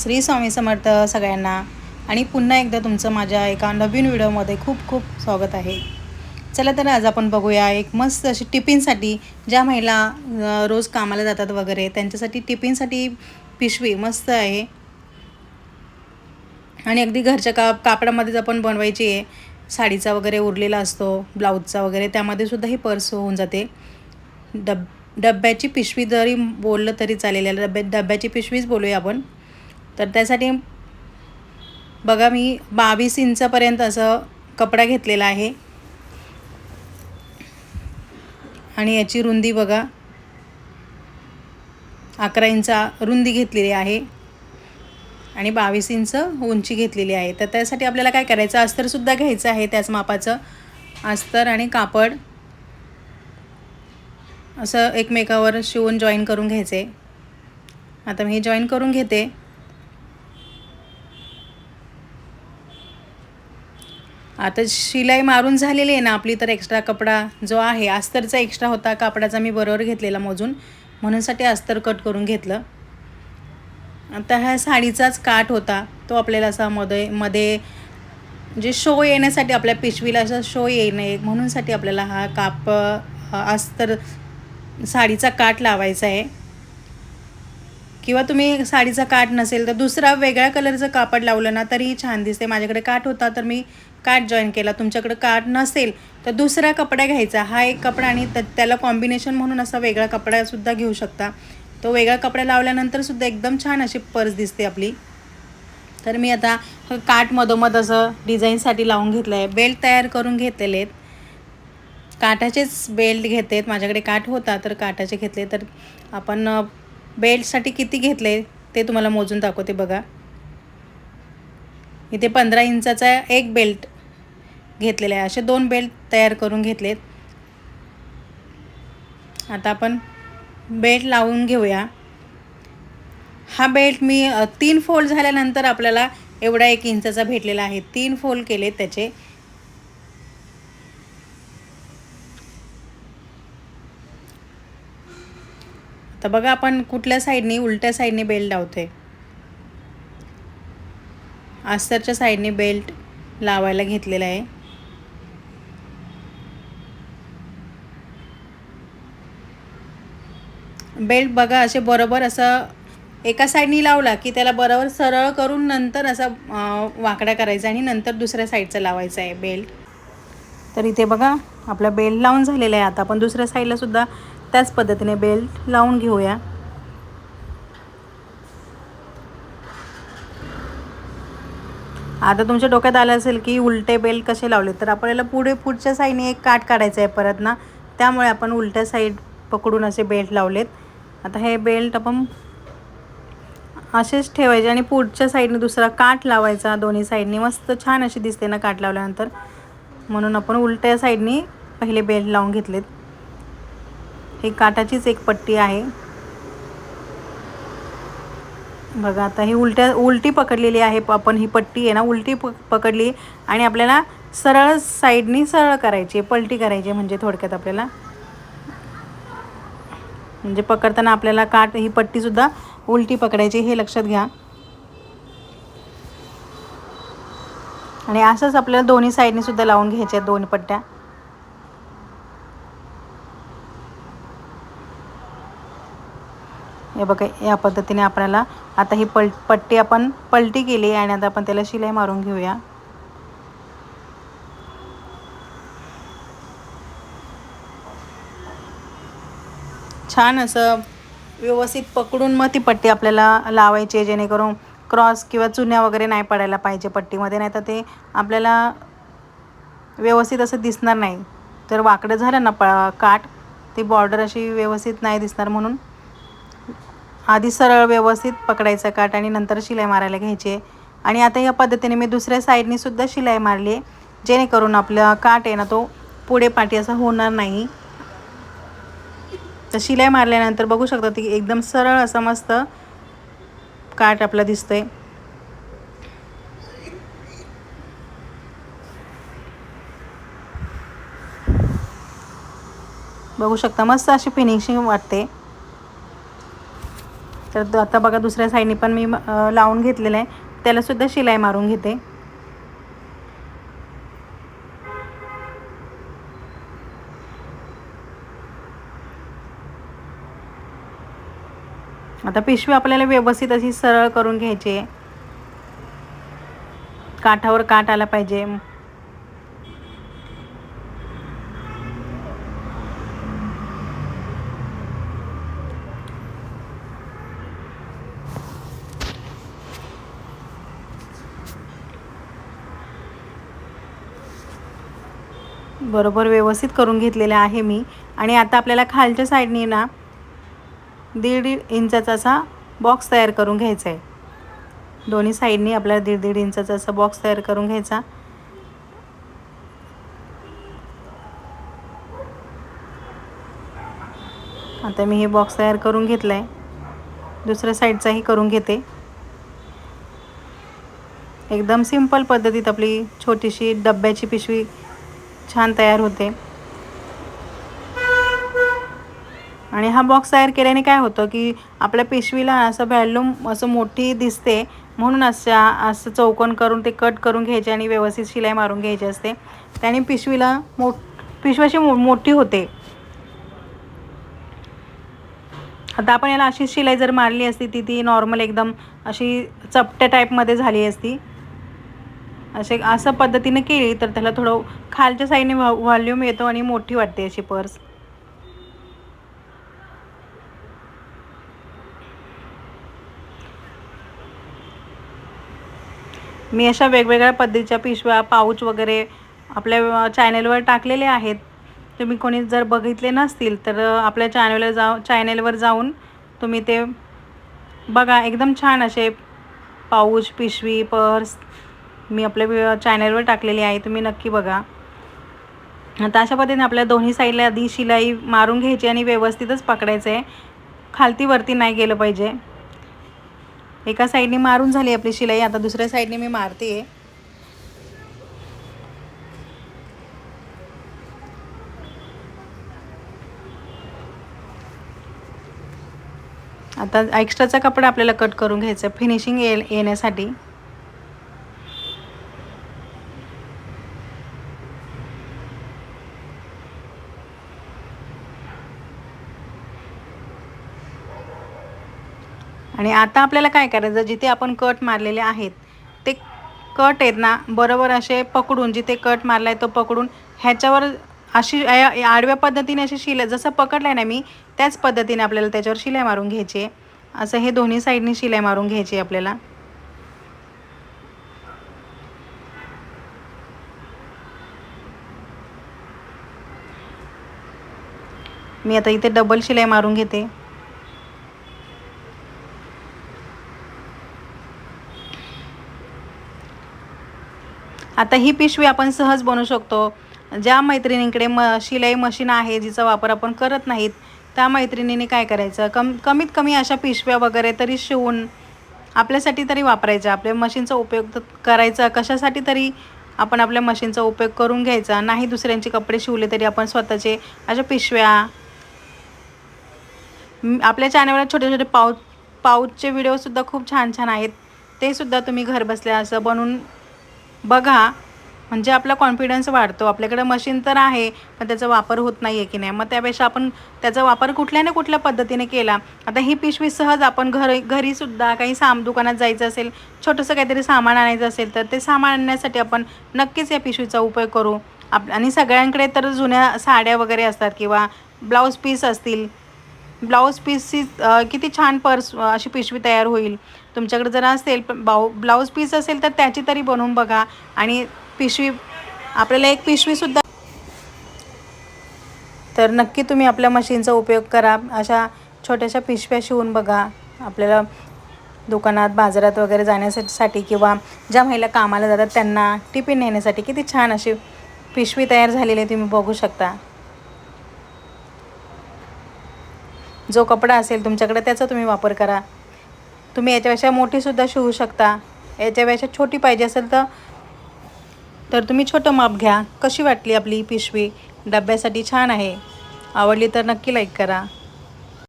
श्री स्वामी समर्थ सगळ्यांना. आणि पुन्हा एकदा तुमचं माझ्या एका नवीन व्हिडिओमध्ये खूप खूप स्वागत आहे. चला तर आज आपण बघूया एक मस्त अशी टिफिनसाठी ज्या महिला रोज कामाला जातात वगैरे त्यांच्यासाठी टिफिनसाठी पिशवी मस्त आहे. आणि अगदी घरच्या का कापडामध्येच आपण बनवायची आहे. साडीचा वगैरे उरलेला असतो ब्लाऊजचा वगैरे त्यामध्ये सुद्धा ही पर्स होऊन जाते. डब डब्याची पिशवी जरी बोललं तरी चालेल डब्या डब्याची पिशवीच बोलूया आपण. तर त्यासाठी बघा मी बावीस इंचपर्यंत असं कपडा घेतलेला आहे. आणि याची रुंदी बघा. अकरा इंचा रुंदी घेतलेली आहे. आणि बावीस इंच उंची घेतलेली आहे. तर त्यासाठी आपल्याला काय करायचं? अस्तरसुद्धा घ्यायचं आहे त्याच मापाचं. अस्तर आणि कापड. असं एकमेकावर शिवून जॉईन करून घ्यायचे. आता मी हे जॉईन करून घेते. आता शिलाई मारून झालेली आहे ना आपली तर एक्स्ट्रा कपडा जो आहे अस्तरचा एक्स्ट्रा होता कापडाचा मी बरोबर घेतलेला मोजून. म्हणूनसाठी अस्तर कट करून घेतलं. आता ह्या साडीचाच काठ होता तो आपल्याला असा मध्ये मध्ये जे शो येण्यासाठी आपल्या पिशवीला असा शो येणे नये म्हणूनसाठी आपल्याला हा काप अस्तर साडीचा काठ लावायचा आहे. किंवा तुम्ही साडीचा काठ नसेल तर दुसरा वेगळ्या कलरचं कापड लावलं ना तरीही छान दिसते. माझ्याकडे काठ होता तर मी काठ जॉईन केला. तुमच्याकडे काठ नसेल तर दुसरा कपडा घ्यायचा. हा एक कपडा आणि त्याला कॉम्बिनेशन म्हणून असा वेगळा कपडासुद्धा घेऊ शकता. तो वेगळा कपडा लावल्यानंतर सुद्धा एकदम छान अशी पर्स दिसते आपली. तर मी आता काठ मधोमध असं डिझाईनसाठी लावून घेतलं आहे बेल्ट तयार करून घेतलेले आहेत. काठाचेच बेल्ट घेते आहेत माझ्याकडे काठ होता तर काठाचे घेतले. तर आपण बेल्टसाठी किती घेतले ते तुम्हाला मोजून दाखवते बघा. इथे पंधरा इंचाचा एक बेल्ट घेतलेला आहे. असे दोन बेल्ट तयार करून घेतलेत. आता आपण बेल्ट लावून घेऊया. हा बेल्ट मी तीन फोल्ड झाल्यानंतर आपल्याला एवढा एक इंचाचा भेटलेला आहे. तीन फोल्ड केले त्याचे. तर बघा आपण कुठल्या साईडने उलट्या साईडने बेल्ट लावतोय. अस्तरच्या साईडने बेल्ट लावायला घेतलेला आहे. बेल्ट बघा असे बरोबर असं एका साईडनी लावला की त्याला बरोबर सरळ करून नंतर असा वाकडा करायचा आणि नंतर दुसऱ्या साईडचा लावायचा आहे बेल्ट तर इथे बघा आपला बेल्ट लावून झालेला आहे. आता आपण दुसऱ्या साईडला सुद्धा त्याच पद्धतीने बेल्ट लावून घेऊया. आता तुमच्या डोक्यात आलं असेल की उलटे बेल्ट कसे लावले तर आपल्याला पुढे पुढच्या साईडने एक काठ काढायचं आहे परत ना. त्यामुळे आपण उलट्या साईड पकडून असे बेल्ट लावलेत. आता हे बेल्ट आपण असेच ठेवायचे आणि पुढच्या साईडने दुसरा काठ लावायचा. दोन्ही साईडनी मस्त छान अशी दिसते ना काठ लावल्यानंतर. म्हणून आपण उलट्या साईडनी पहिले बेल्ट लावून घेतलेत. ही काठाचीच एक पट्टी आहे. बघा आता ही उलट्या उलटी पकडलेली आहे प- आपण ही पट्टी आहे ना उलटी प पकडली आणि आपल्याला सरळ साईडनी सरळ करायची आहे पलटी करायची म्हणजे थोडक्यात आपल्याला. म्हणजे पकडताना आपल्याला काठ ही पट्टीसुद्धा उलटी पकडायची हे लक्षात घ्या. आणि असंच आपल्याला दोन्ही साईडने सुद्धा लावून घ्यायच्या आहेत दोन पट्ट्या. हे बघा या पद्धतीने आपल्याला आता ही पल पट्टी आपण पलटी केली आणि आता आपण त्याला शिलाई मारून घेऊया. छान असं व्यवस्थित पकडून मग ती पट्टी आपल्याला लावायची आहे जेणेकरून क्रॉस किंवा चुन्या वगैरे नाही पडायला पाहिजे पट्टीमध्ये नाही तर ते आपल्याला व्यवस्थित असं दिसणार नाही. तर वाकडं झालं ना प काठ ती बॉर्डर अशी व्यवस्थित नाही दिसणार म्हणून. आधी सरळ व्यवस्थित पकडायचा काठ आणि नंतर शिलाई मारायला घ्यायची. आणि आता या पद्धतीने मी दुसऱ्या साईडनी सुद्धा शिलाई मारली आहे. जेणेकरून आपलं काठ आहे ना तो पुढे पाठी असा होणार नाही. तर शिलाई मारल्यानंतर बघू शकता ती एकदम सरळ असं मस्त काठ आपला दिसतोय. बघू शकता मस्त अशी फिनिशिंग वाटते. तर आता बघा दुसऱ्या साईडने पण मी लावून घेतलेलं आहे. त्यालासुद्धा शिलाई मारून घेते. आता पिशवी आपल्याला व्यवस्थित अशी सरळ करून घ्यायची आहे. काठावर काठ आला पाहिजे. बरोबर व्यवस्थित करून घेतलेलं आहे मी. आणि आता आपल्याला खालच्या साईडनी ना दीड इंचाचा असा बॉक्स तयार करून घ्यायचा आहे दोन्ही साईडनी आपल्याला दीड दीड इंचाचा असा बॉक्स तयार करून घ्यायचा. आता मी हे बॉक्स तयार करून घेतला आहे दुसऱ्या साईडचाही करून घेते. एकदम सिंपल पद्धतीत आपली छोटीशी डब्याची पिशवी छान तयार होते. आणि हा बॉक्स तयार केल्याने काय होतं की आपल्या पिशवीला असं व्हॅल्यूम असं मोठी दिसते म्हणून अशा असं चौकोन करून ते कट करून घ्यायचे आणि व्यवस्थित शिलाई मारून घ्यायची असते. त्याने पिशवीला मो पिशवाशी मो मोठी होते. आता आपण याला अशी शिलाई जर मारली असती ती ती नॉर्मल एकदम अशी चपट्या टाईपमध्ये झाली असती. असे असं पद्धतीने केली तर त्याला थोडं खालच्या साईडने व्हॉ व्हॉल्यूम येतो आणि मोठी वाटते अशी पर्स. मी अशा वेगवेगळ्या पद्धतीच्या पिशव्या पाऊच वगैरे आपल्या चॅनेलवर टाकलेले आहेत. तुम्ही कोणी जर बघितले नसतील तर आपल्या चॅनेलवर जाऊ चॅनेलवर जाऊन तुम्ही ते बघा. एकदम छान असे पाऊच पिशवी पर्स. मी आपल्या चॅनलवर टाकलेली आहे तुम्ही नक्की बघा. आता अशा पद्धतीने आपल्या दोन्ही साईडला आधी शिलाई मारून घ्यायची आणि व्यवस्थितच पकडायचं आहे खालती वरती नाही गेलं पाहिजे. एका साईडने मारून झाली आपली शिलाई आता दुसऱ्या साईडने मी मारते. आहे आता एक्स्ट्राचा कपडा आपल्याला कट करून घ्यायचा फिनिशिंग ये येण्यासाठी आणि आता आपल्याला काय करायचं जिथे आपण कट मारलेले आहेत ते कट आहेत ना बरोबर असे पकडून जिथे कट मारला आहे तो पकडून ह्याच्यावर अशी या- आडव्या पद्धतीने अशी शिलाई जसं पकडलं आहे ना मी त्याच पद्धतीने आपल्याला त्याच्यावर शिलाई मारून घ्यायची आहे. असं हे दोन्ही साईडने शिलाई मारून घ्यायची आहे आपल्याला. मी आता इथे डबल शिलाई मारून घेते. आता ही पिशवी आपण सहज बनवू शकतो. ज्या मैत्रिणींकडे म शिलाई मशीन आहे जिचा वापर आपण करत नाहीत त्या मैत्रिणीने काय करायचं? कम कमीत कमी अशा पिशव्या वगैरे तरी शिवून आपल्यासाठी तरी वापरायच्या आपल्या मशीनचा उपयोग तर करायचा. कशासाठी तरी आपण आपल्या मशीनचा उपयोग करून घ्यायचा. नाही दुसऱ्यांचे कपडे शिवले तरी आपण स्वतःचे अशा पिशव्या आपल्या चॅनलवर छोटे छोटे पाऊच पाऊचचे व्हिडिओसुद्धा खूप छान छान आहेत. ते सुद्धा तुम्ही घरबसल्या असं बनवून बघा म्हणजे आपला कॉन्फिडन्स वाढतो. आपल्याकडे मशीन तर आहे पण त्याचा वापर होत नाही आहे की नाही. मग त्यापेक्षा आपण त्याचा वापर कुठल्या ना कुठल्या पद्धतीने केला. आता ही पिशवी सहज आपण घर घरीसुद्धा काही साम दुकानात जायचं असेल छोटंसं काहीतरी सामान आणायचं असेल तर ते सामान आणण्यासाठी आपण नक्कीच या पिशवीचा उपयोग करू. आप आणि सगळ्यांकडे तर जुन्या साड्या वगैरे असतात किंवा ब्लाऊज पीस असतील ब्लाऊज पीसची किती छान पर्स अशी पिशवी तयार होईल. तुमच्याकडे जर असेल प- बाऊ ब्लाऊज पीस असेल तर त्याची तरी बनवून बघा. आणि पिशवी आपल्याला एक पिशवीसुद्धा तर नक्की तुम्ही आपल्या मशीनचा उपयोग करा. अशा छोट्याशा पिशव्या शिवून बघा. आपल्याला दुकानात बाजारात वगैरे जाण्यासाठी किंवा ज्या महिला कामाला जातात त्यांना टिफिन नेण्यासाठी किती छान अशी पिशवी तयार झालेली आहे तुम्ही बघू शकता. जो कपडा असेल तुमच्याकडे त्याचा तुम्ही वापर करा. तुम्ही याच्यापेक्षा मोठीसुद्धा शिवू शकता. याच्यापेक्षा छोटी पाहिजे असेल तर तर तुम्ही छोटं माप घ्या. कशी वाटली आपली पिशवी? डब्यासाठी छान आहे. आवडली तर नक्की लाईक करा.